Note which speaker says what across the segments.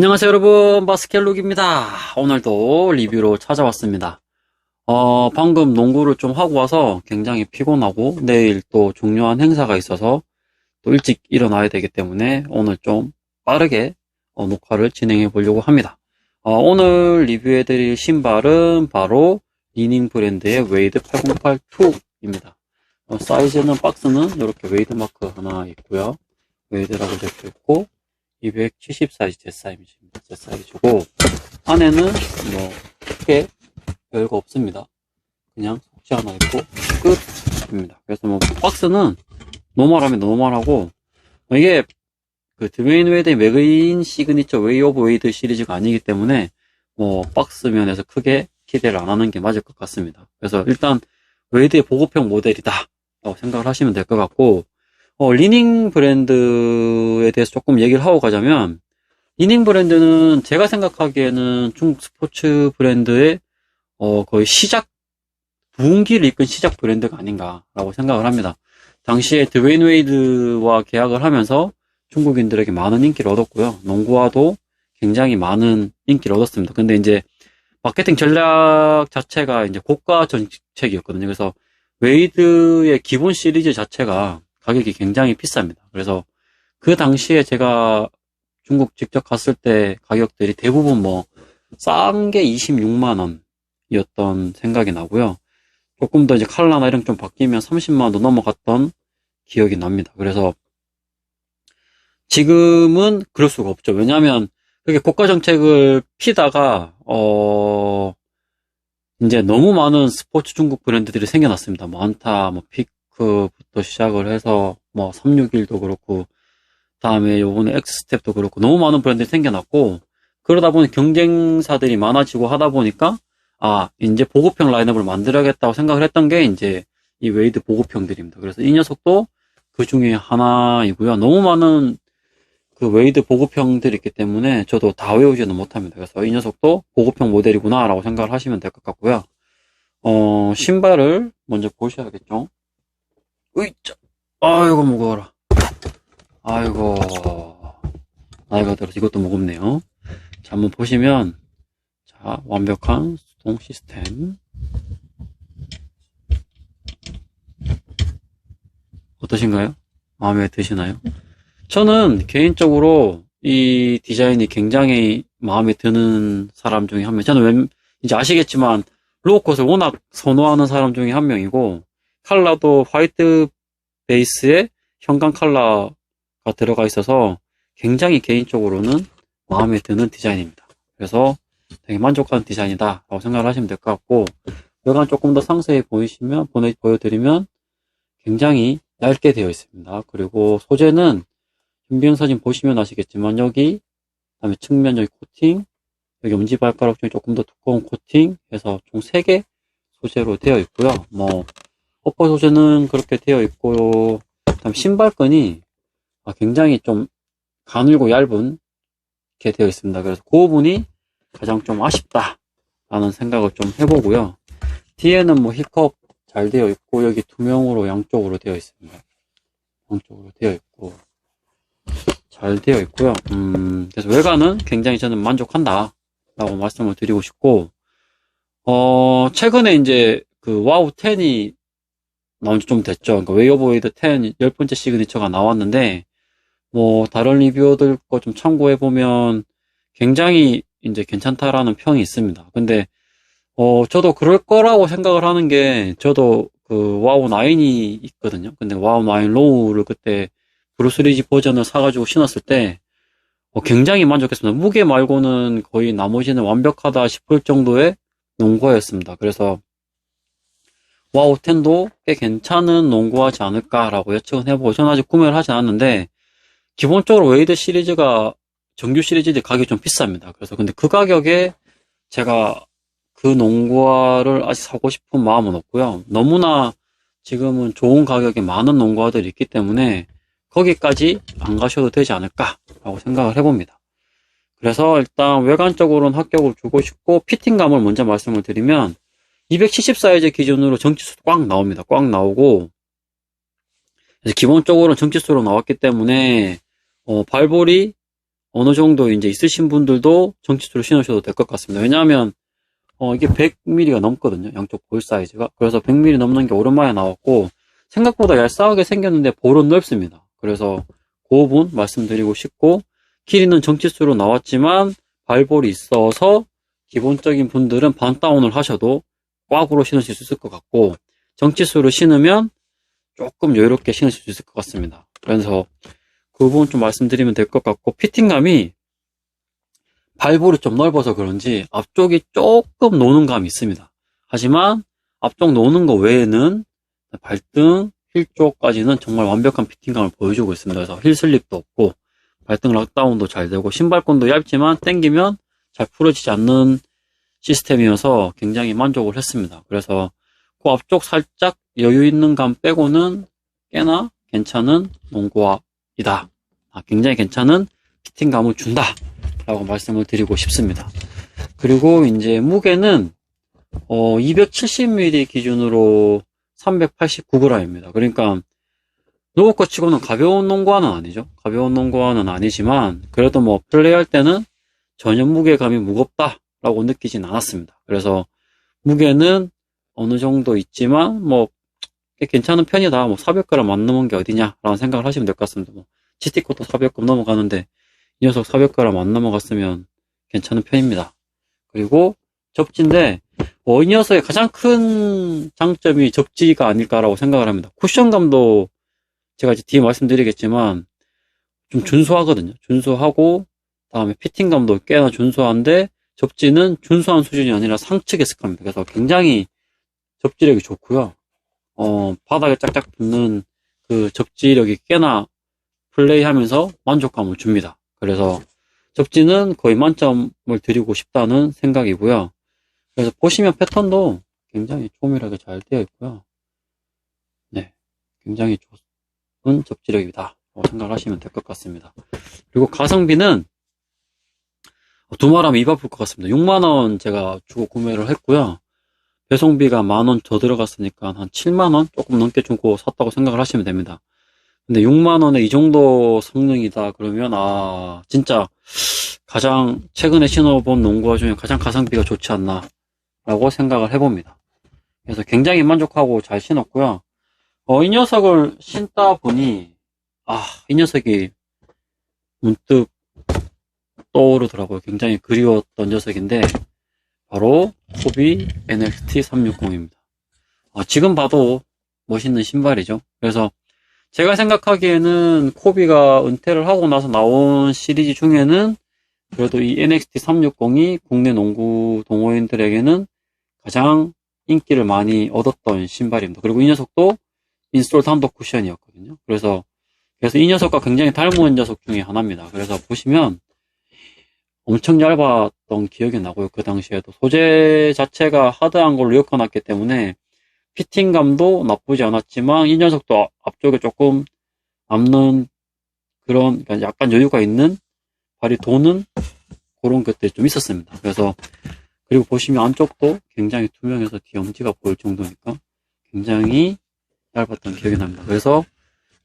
Speaker 1: 안녕하세요 여러분. 바스켈룩입니다. 오늘도 리뷰로 찾아왔습니다. 어 방금 농구를 좀 하고 와서 굉장히 피곤하고 내일 또 중요한 행사가 있어서 또 일찍 일어나야 되기 때문에 오늘 좀 빠르게 어, 녹화를 진행해 보려고 합니다. 어, 오늘 리뷰해 드릴 신발은 바로 리닝 브랜드의 웨이드 8082 입니다. 어, 사이즈는 박스는 이렇게 웨이드 마크 하나 있고요. 웨이드라고 적혀 있고 270 사이즈 제 사이즈입니다. 제 사이즈고 안에는 뭐 크게 별거 없습니다. 그냥 속지 하나 있고 끝입니다. 그래서 뭐 박스는 노멀하면 노멀하고 뭐 이게 그 드웨인 웨이드의 맥인 시그니처 웨이 오브 웨이드 시리즈가 아니기 때문에 뭐 박스 면에서 크게 기대를 안 하는 게 맞을 것 같습니다. 그래서 일단 웨이드의 보급형 모델이다 라고 생각을 하시면 될 것 같고 어, 리닝 브랜드에 대해서 조금 얘기를 하고 가자면, 리닝 브랜드는 제가 생각하기에는 중국 스포츠 브랜드의, 어, 거의 시작, 부흥기를 이끈 시작 브랜드가 아닌가라고 생각을 합니다. 당시에 드웨인 웨이드와 계약을 하면서 중국인들에게 많은 인기를 얻었고요. 농구와도 굉장히 많은 인기를 얻었습니다. 근데 이제 마케팅 전략 자체가 이제 고가 정책이었거든요. 그래서 웨이드의 기본 시리즈 자체가 가격이 굉장히 비쌉니다. 그래서 그 당시에 제가 중국 직접 갔을 때 가격들이 대부분 뭐 싼 게 26만 원이었던 생각이 나고요. 조금 더 이제 칼라나 이런 좀 바뀌면 30만 원도 넘어갔던 기억이 납니다. 그래서 지금은 그럴 수가 없죠. 왜냐하면 그게 국가 정책을 피다가 어 이제 너무 많은 스포츠 중국 브랜드들이 생겨났습니다. 뭐 안타, 뭐 피크부터 시작을 해서 뭐 361도 그렇고 다음에 요번에 엑스스텝도 그렇고 너무 많은 브랜드들이 생겨났고 그러다 보니 경쟁사들이 많아지고 하다 보니까 아 이제 보급형 라인업을 만들어야겠다고 생각을 했던 게 이제 이 웨이드 보급형들입니다. 그래서 이 녀석도 그 중에 하나이고요. 너무 많은 그 웨이드 보급형들이 있기 때문에 저도 다 외우지는 못합니다. 그래서 이 녀석도 보급형 모델이구나라고 생각을 하시면 될 것 같고요. 어, 신발을 먼저 보셔야겠죠. 으이짜, 아이고, 무거워라. 아이고, 나이가 들어서 이것도 무겁네요. 자, 한번 보시면, 자, 완벽한 수동 시스템. 어떠신가요? 마음에 드시나요? 저는 개인적으로 이 디자인이 굉장히 마음에 드는 사람 중에 한 명. 저는 웬, 이제 아시겠지만 로우컷을 워낙 선호하는 사람 중에 한 명이고 컬러도 화이트 베이스에 형광 컬러가 들어가 있어서 굉장히 개인적으로는 마음에 드는 디자인입니다. 그래서 되게 만족하는 디자인이다 라고 생각을 하시면 될 것 같고 외관 조금 더 상세히 보이시면 보내, 보여드리면 굉장히 얇게 되어 있습니다. 그리고 소재는 준비형 사진 보시면 아시겠지만 여기 그다음에 측면 여기 코팅 여기 엄지발가락 중에 조금 더 두꺼운 코팅 해서 총 3개 소재로 되어 있고요. 뭐 어퍼 소재는 그렇게 되어 있고 그다음 신발끈이 아, 굉장히 좀 가늘고 얇은 게 되어 있습니다. 그래서 그 부분이 가장 좀 아쉽다 라는 생각을 좀 해보고요. 뒤에는 뭐 힙컵 잘 되어 있고 여기 투명으로 양쪽으로 되어 있습니다. 양쪽으로 되어 있고 잘 되어 있고요. 음, 그래서 외관은 굉장히 저는 만족한다. 라고 말씀을 드리고 싶고, 어, 최근에 이제 그 와우 10이 나온 지 좀 됐죠. 그러니까 웨이어보이드 10열 번째 시그니처가 나왔는데, 뭐, 다른 리뷰어들 거 좀 참고해 보면 굉장히 이제 괜찮다라는 평이 있습니다. 근데, 어, 저도 그럴 거라고 생각을 하는 게, 저도 그 와우 9이 있거든요. 근데 와우 9 로우를 그때 브루스리지 버전을 사가지고 신었을 때 어, 굉장히 만족했습니다. 무게 말고는 거의 나머지는 완벽하다 싶을 정도의 농구화였습니다. 그래서 와우 10도 꽤 괜찮은 농구하지 않을까라고 예측은 해보고 저는 아직 구매를 하지 않았는데 기본적으로 웨이드 시리즈가 정규 시리즈들이 가격이 좀 비쌉니다. 그래서 근데 그 가격에 제가 그 농구화를 아직 사고 싶은 마음은 없고요. 너무나 지금은 좋은 가격에 많은 농구화들이 있기 때문에 거기까지 안 가셔도 되지 않을까라고 생각을 해봅니다. 그래서 일단 외관적으로는 합격을 주고 싶고 피팅감을 먼저 말씀을 드리면 270 사이즈 기준으로 정치수도 꽉 나옵니다. 꽉 나오고 기본적으로 정치수로 나왔기 때문에 어, 발볼이 어느 정도 이제 있으신 분들도 정치수를 신으셔도 될 것 같습니다. 왜냐하면 어, 이게 100mm가 넘거든요. 양쪽 볼 사이즈가. 그래서 100mm 넘는 게 오랜만에 나왔고 생각보다 얄쌍하게 생겼는데 볼은 넓습니다. 그래서 그 부분 말씀드리고 싶고 길이는 정치수로 나왔지만 발볼이 있어서 기본적인 분들은 반다운을 하셔도 꽉으로 신으실 수 있을 것 같고 정치수를 신으면 조금 여유롭게 신으실 수 있을 것 같습니다. 그래서 그 부분 좀 말씀드리면 될 것 같고 피팅감이 발볼이 좀 넓어서 그런지 앞쪽이 조금 노는 감이 있습니다. 하지만 앞쪽 노는 거 외에는 발등, 힐 쪽까지는 정말 완벽한 피팅감을 보여주고 있습니다. 그래서 힐 슬립도 없고 발등 락다운도 잘 되고 신발끈도 얇지만 당기면 잘 풀어지지 않는 시스템이어서 굉장히 만족을 했습니다. 그래서 그 앞쪽 살짝 여유 있는 감 빼고는 꽤나 괜찮은 농구화이다. 아, 굉장히 괜찮은 피팅감을 준다. 라고 말씀을 드리고 싶습니다. 그리고 이제 무게는 어, 270mm 기준으로 389g입니다. 그러니까 노브거 치고는 가벼운 농구화는 아니죠. 가벼운 농구화는 아니지만 그래도 뭐 플레이할 때는 전혀 무게감이 무겁다 라고 느끼진 않았습니다. 그래서 무게는 어느 정도 있지만 뭐꽤 괜찮은 편이다. 뭐 400g 안 넘은 게 어디냐라는 생각을 하시면 될 것 같습니다. 뭐 GT 것도 400g 넘어가는데 이 녀석 400g 안 넘어갔으면 괜찮은 편입니다. 그리고 접지인데 어, 이 녀석의 가장 큰 장점이 접지가 아닐까라고 생각을 합니다. 쿠션감도 제가 이제 뒤에 말씀드리겠지만 좀 준수하거든요. 준수하고 다음에 피팅감도 꽤나 준수한데 접지는 준수한 수준이 아니라 상측에 속합니다. 그래서 굉장히 접지력이 좋고요. 어, 바닥에 짝짝 붙는 그 접지력이 꽤나 플레이하면서 만족감을 줍니다. 그래서 접지는 거의 만점을 드리고 싶다는 생각이고요. 그래서 보시면 패턴도 굉장히 조밀하게 잘 되어 있고요. 네, 굉장히 좋은 접지력이다. 라고 생각을 하시면 될 것 같습니다. 그리고 가성비는 두말하면 입 아플 것 같습니다. 6만원 제가 주고 구매를 했고요. 배송비가 만 원 더 들어갔으니까 한 7만원 조금 넘게 주고 샀다고 생각을 하시면 됩니다. 근데 6만원에 이 정도 성능이다 그러면 아 진짜 가장 최근에 신어본 농구화 중에 가장 가성비가 좋지 않나 라고 생각을 해봅니다. 그래서 굉장히 만족하고 잘 신었고요. 어, 이 녀석을 신다 보니 아, 이 녀석이 문득 떠오르더라고요. 굉장히 그리웠던 녀석인데 바로 코비 NXT 360입니다. 아, 지금 봐도 멋있는 신발이죠. 그래서 제가 생각하기에는 코비가 은퇴를 하고 나서 나온 시리즈 중에는 그래도 이 NXT 360이 국내 농구 동호인들에게는 가장 인기를 많이 얻었던 신발입니다. 그리고 이 녀석도 인스톨 단독 쿠션이었거든요. 그래서 그래서 이 녀석과 굉장히 닮은 녀석 중에 하나입니다. 그래서 보시면 엄청 얇았던 기억이 나고요. 그 당시에도 소재 자체가 하드한 걸로 엮어놨기 때문에 피팅감도 나쁘지 않았지만 이 녀석도 앞쪽에 조금 남는 그런 그러니까 약간 여유가 있는 발이 도는 그런 것들이 좀 있었습니다. 그래서 그리고 보시면 안쪽도 굉장히 투명해서 뒤 엄지가 보일 정도니까 굉장히 얇았던 기억이 납니다. 그래서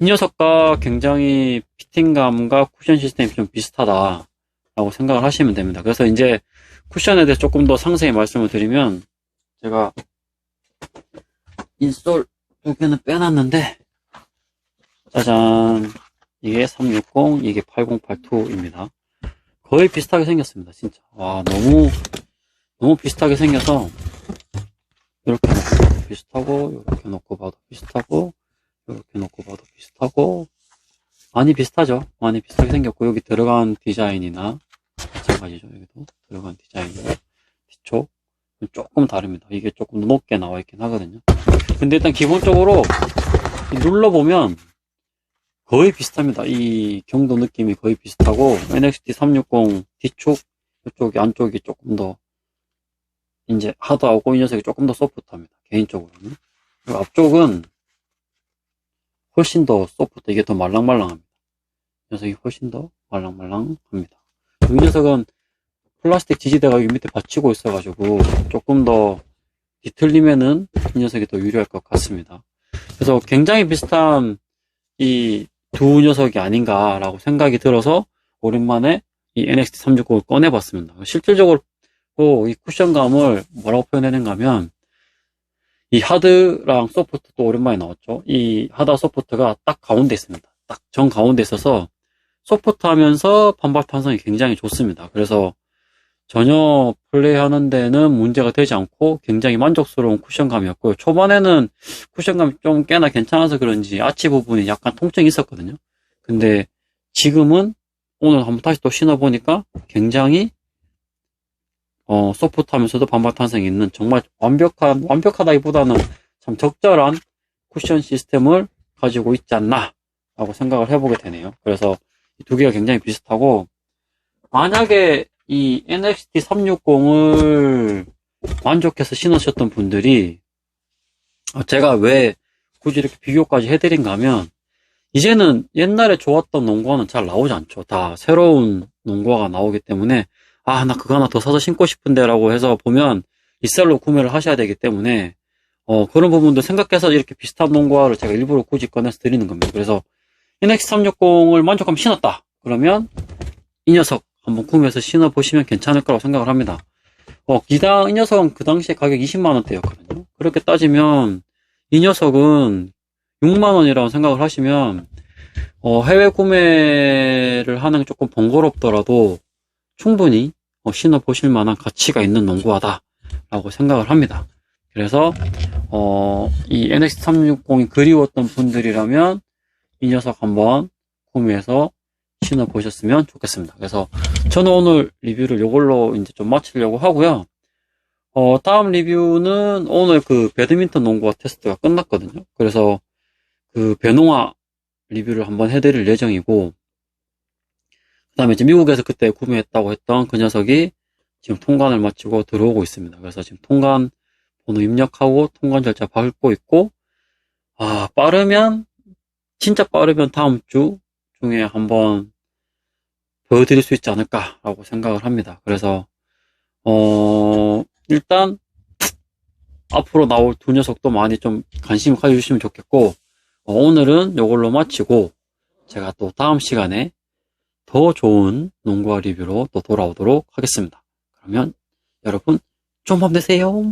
Speaker 1: 이 녀석과 굉장히 피팅감과 쿠션 시스템이 좀 비슷하다. 라고 생각을 하시면 됩니다. 그래서 이제 쿠션에 대해서 조금 더 상세히 말씀을 드리면 제가 인솔 두 개는 빼놨는데 짜잔 이게 360 이게 8082입니다. 거의 비슷하게 생겼습니다. 진짜 와 너무 너무 비슷하게 생겨서 이렇게 놓고 봐도 비슷하고 이렇게 놓고 봐도 비슷하고 이렇게 놓고 봐도 비슷하고 많이 비슷하죠. 많이 비슷하게 생겼고 여기 들어간 디자인이나 마찬가지죠. 여기도 들어간 디자인이나 뒤쪽 조금 다릅니다. 이게 조금 높게 나와 있긴 하거든요. 근데 일단 기본적으로 눌러보면 거의 비슷합니다. 이 경도 느낌이 거의 비슷하고 NXT 360 뒤쪽 이쪽이 안쪽이 조금 더 이제 하드하고 이 녀석이 조금 더 소프트합니다. 개인적으로는. 그리고 앞쪽은 훨씬 더 소프트, 이게 더 말랑말랑합니다. 녀석이 훨씬 더 말랑말랑합니다. 이 녀석은 플라스틱 지지대가 여기 밑에 받치고 있어가지고 조금 더 뒤틀리면은 이 녀석이 더 유리할 것 같습니다. 그래서 굉장히 비슷한 이 두 녀석이 아닌가라고 생각이 들어서 오랜만에 이 NXT 360을 꺼내봤습니다. 실질적으로 이 쿠션감을 뭐라고 표현해낸가 하면 이 하드랑 소프트도 오랜만에 나왔죠. 이 하드와 소프트가 딱 가운데 있습니다. 딱 정 가운데 있어서 소프트 하면서 반발 탄성이 굉장히 좋습니다. 그래서 전혀 플레이하는 데는 문제가 되지 않고 굉장히 만족스러운 쿠션감이었고요. 초반에는 쿠션감이 좀 꽤나 괜찮아서 그런지 아치 부분이 약간 통증이 있었거든요. 근데 지금은 오늘 한번 다시 또 신어보니까 굉장히 어, 소프트하면서도 반발 탄성이 있는 정말 완벽한, 완벽하다기보다는 참 적절한 쿠션 시스템을 가지고 있지 않나 라고 생각을 해보게 되네요. 그래서 이 두 개가 굉장히 비슷하고 만약에 이 NXT 360을 만족해서 신으셨던 분들이 어, 제가 왜 굳이 이렇게 비교까지 해드린가 하면 이제는 옛날에 좋았던 농구화는 잘 나오지 않죠. 다 새로운 농구화가 나오기 때문에 아, 나 그거 하나 더 사서 신고 싶은데 라고 해서 보면 리셀로 구매를 하셔야 되기 때문에 어, 그런 부분도 생각해서 이렇게 비슷한 농구화를 제가 일부러 굳이 꺼내서 드리는 겁니다. 그래서 NX 360을 만족하면 신었다. 그러면 이 녀석 한번 구매해서 신어보시면 괜찮을 거라고 생각을 합니다. 어, 기당, 이 녀석은 그 당시에 가격 20만원대였거든요. 그렇게 따지면 이 녀석은 6만원이라고 생각을 하시면 어, 해외 구매를 하는 게 조금 번거롭더라도 충분히 어, 신어보실 만한 가치가 있는 농구화다 라고 생각을 합니다. 그래서 어, 이 NX 360이 그리웠던 분들이라면 이 녀석 한번 구매해서 신어 보셨으면 좋겠습니다. 그래서 저는 오늘 리뷰를 이걸로 이제 좀 마치려고 하고요. 어, 다음 리뷰는 오늘 그 배드민턴 농구화 테스트가 끝났거든요. 그래서 그 배농화 리뷰를 한번 해드릴 예정이고, 그 다음에 이제 미국에서 그때 구매했다고 했던 그 녀석이 지금 통관을 마치고 들어오고 있습니다. 그래서 지금 통관 번호 입력하고 통관 절차 밟고 있고, 아, 빠르면, 진짜 빠르면 다음 주 중에 한번 보여드릴 수 있지 않을까라고 생각을 합니다. 그래서, 어, 일단, 앞으로 나올 두 녀석도 많이 좀 관심 가져주시면 좋겠고, 어, 오늘은 이걸로 마치고, 제가 또 다음 시간에 더 좋은 농구화 리뷰로 또 돌아오도록 하겠습니다. 그러면 여러분, 좋은 밤 되세요.